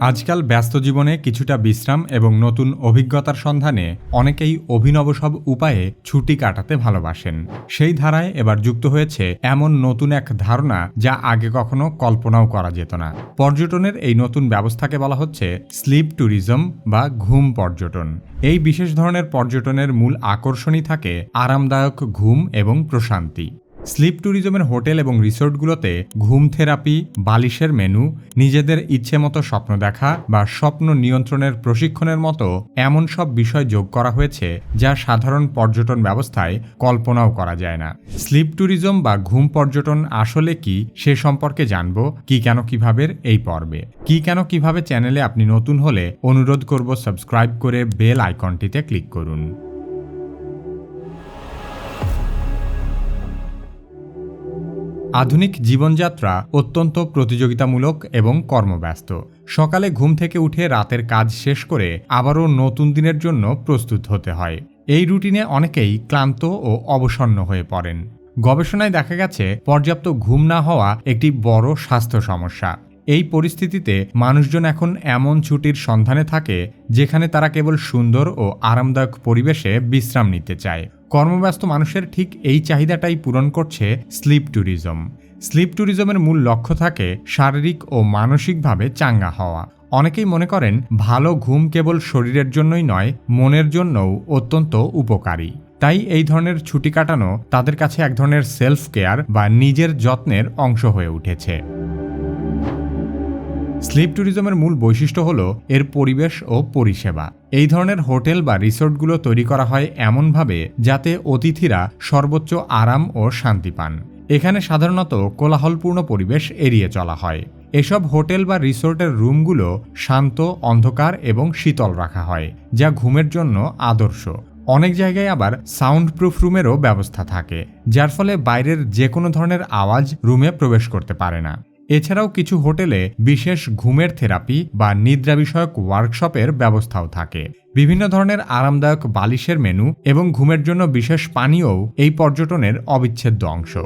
আজকাল ব্যস্ত জীবনে কিছুটা বিশ্রাম এবং নতুন অভিজ্ঞতার সন্ধানে অনেকেই অভিনব সব উপায়ে ছুটি কাটাতে ভালোবাসেন। সেই ধারায় এবার যুক্ত হয়েছে এমন নতুন এক ধারণা যা আগে কখনো কল্পনাও করা যেত না। পর্যটনের এই নতুন ব্যবস্থাকে বলা হচ্ছে স্লিপ ট্যুরিজম বা ঘুম পর্যটন। এই বিশেষ ধরনের পর্যটনের মূল আকর্ষণই থাকে আরামদায়ক ঘুম এবং প্রশান্তি। স্লিপ ট্যুরিজমের হোটেল এবং রিসোর্টগুলোতে ঘুম থেরাপি, বালিশের মেনু, নিজেদের ইচ্ছে মতো স্বপ্ন দেখা বা স্বপ্ন নিয়ন্ত্রণের প্রশিক্ষণের মতো এমন সব বিষয় যোগ করা হয়েছে যা সাধারণ পর্যটন ব্যবস্থায় কল্পনাও করা যায় না। স্লিপ ট্যুরিজম বা ঘুম পর্যটন আসলে কি সে সম্পর্কে জানব, কি কেন কীভাবে এই পর্বে। কি কেন কীভাবে চ্যানেলে আপনি নতুন হলে অনুরোধ করব সাবস্ক্রাইব করে বেল আইকনটিতে ক্লিক করুন। আধুনিক জীবনযাত্রা অত্যন্ত প্রতিযোগিতামূলক এবং কর্মব্যস্ত। সকালে ঘুম থেকে উঠে রাতের কাজ শেষ করে আবারও নতুন দিনের জন্য প্রস্তুত হতে হয়। এই রুটিনে অনেকেই ক্লান্ত ও অবসন্ন হয়ে পড়েন। গবেষণায় দেখা গেছে, পর্যাপ্ত ঘুম না হওয়া একটি বড় স্বাস্থ্য সমস্যা। এই পরিস্থিতিতে মানুষজন এখন এমন ছুটির সন্ধানে থাকে, যেখানে তারা কেবল সুন্দর ও আরামদায়ক পরিবেশে বিশ্রাম নিতে চায়। কর্মব্যস্ত মানুষের ঠিক এই চাহিদাটাই পূরণ করছে স্লিপ ট্যুরিজম। স্লিপ ট্যুরিজমের মূল লক্ষ্য থাকে শারীরিক ও মানসিকভাবে চাঙ্গা হওয়া। অনেকেই মনে করেন ভালো ঘুম কেবল শরীরের জন্যই নয়, মনের জন্যও অত্যন্ত উপকারী। তাই এই ধরনের ছুটি কাটানো তাদের কাছে এক ধরনের সেলফ কেয়ার বা নিজের যত্নের অংশ হয়ে উঠেছে। স্লিপ ট্যুরিজমের মূল বৈশিষ্ট্য হল এর পরিবেশ ও পরিষেবা। এই ধরনের হোটেল বা রিসোর্টগুলো তৈরি করা হয় এমনভাবে যাতে অতিথিরা সর্বোচ্চ আরাম ও শান্তি পান। এখানে সাধারণত কোলাহলপূর্ণ পরিবেশ এড়িয়ে চলা হয়। এসব হোটেল বা রিসোর্টের রুমগুলো শান্ত, অন্ধকার এবং শীতল রাখা হয়, যা ঘুমের জন্য আদর্শ। অনেক জায়গায় আবার সাউন্ড প্রুফ রুমেরও ব্যবস্থা থাকে, যার ফলে বাইরের যে কোনো ধরনের আওয়াজ রুমে প্রবেশ করতে পারে না। এছাড়াও কিছু হোটেলে বিশেষ ঘুমের থেরাপি বা নিদ্রা বিষয়ক ওয়ার্কশপের ব্যবস্থাও থাকে। বিভিন্ন ধরনের আরামদায়ক বালিশের মেনু এবং ঘুমের জন্য বিশেষ পানীয়ও এই পর্যটনের অবিচ্ছেদ্য অংশ।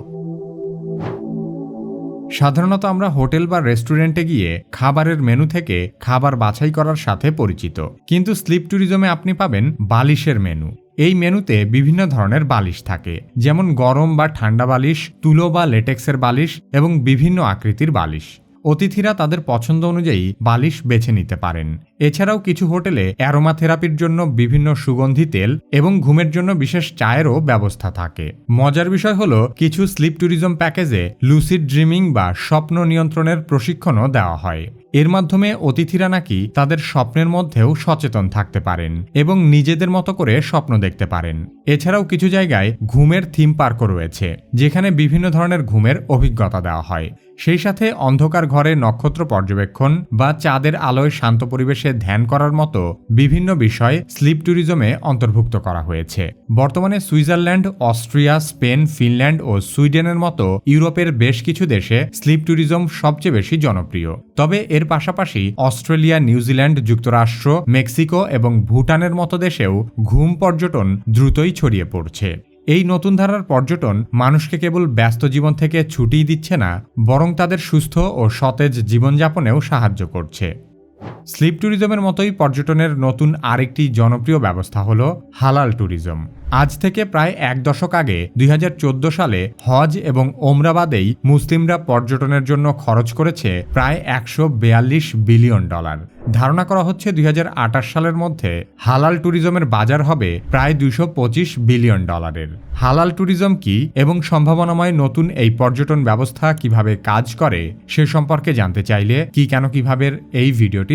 সাধারণত আমরা হোটেল বা রেস্টুরেন্টে গিয়ে খাবারের মেনু থেকে খাবার বাছাই করার সাথে পরিচিত। কিন্তু স্লিপ ট্যুরিজমে আপনি পাবেন বালিশের মেনু। এই মেনুতে বিভিন্ন ধরনের বালিশ থাকে, যেমন গরম বা ঠান্ডা বালিশ, তুলো বা লেটেক্সের বালিশ এবং বিভিন্ন আকৃতির বালিশ। অতিথিরা তাদের পছন্দ অনুযায়ী বালিশ বেছে নিতে পারেন। এছাড়াও কিছু হোটেলে অ্যারোমা থেরাপির জন্য বিভিন্ন সুগন্ধি তেল এবং ঘুমের জন্য বিশেষ চায়েরও ব্যবস্থা থাকে। মজার বিষয় হলো, কিছু স্লিপ ট্যুরিজম প্যাকেজে লুসিড ড্রিমিং বা স্বপ্ন নিয়ন্ত্রণের প্রশিক্ষণও দেওয়া হয়। এর মাধ্যমে অতিথিরা নাকি তাদের স্বপ্নের মধ্যেও সচেতন থাকতে পারেন এবং নিজেদের মতো করে স্বপ্ন দেখতে পারেন। এছাড়াও কিছু জায়গায় ঘুমের থিম পার্কও রয়েছে, যেখানে বিভিন্ন ধরনের ঘুমের অভিজ্ঞতা দেওয়া হয়। সেই সাথে অন্ধকার ঘরে নক্ষত্র পর্যবেক্ষণ বা চাঁদের আলোয় শান্ত পরিবেশে ধ্যান করার মতো বিভিন্ন বিষয় স্লিপ ট্যুরিজমে অন্তর্ভুক্ত করা হয়েছে। বর্তমানে সুইজারল্যান্ড, অস্ট্রিয়া, স্পেন, ফিনল্যান্ড ও সুইডেনের মতো ইউরোপের বেশ কিছু দেশে স্লিপ ট্যুরিজম সবচেয়ে বেশি জনপ্রিয়। তবে এর পাশাপাশি অস্ট্রেলিয়া, নিউজিল্যান্ড, যুক্তরাষ্ট্র, মেক্সিকো এবং ভুটানের মতো দেশেও ঘুম পর্যটন দ্রুতই ছড়িয়ে পড়ছে। এই নতুন ধারার পর্যটন মানুষকে কেবল ব্যস্ত জীবন থেকে ছুটিই দিচ্ছে না, বরং তাদের সুস্থ ও সতেজ জীবনযাপনেও সাহায্য করছে। স্লিপ ট্যুরিজমের মতোই পর্যটনের নতুন আরেকটি জনপ্রিয় ব্যবস্থা হল হালাল ট্যুরিজম। আজ থেকে প্রায় এক দশক আগে দুই হাজার চোদ্দ সালে হজ এবং ওমরাবাদেই মুসলিমরা পর্যটনের জন্য খরচ করেছে প্রায় একশো বিলিয়ন ডলার। ধারণা করা হচ্ছে দুই হাজার আঠাশ সালের মধ্যে হালাল ট্যুরিজমের বাজার হবে প্রায় দুইশো বিলিয়ন ডলারের। হালাল ট্যুরিজম কি এবং সম্ভাবনাময় নতুন এই পর্যটন ব্যবস্থা কীভাবে কাজ করে সে সম্পর্কে জানতে চাইলে কি কেন কীভাবে এই ভিডিওটি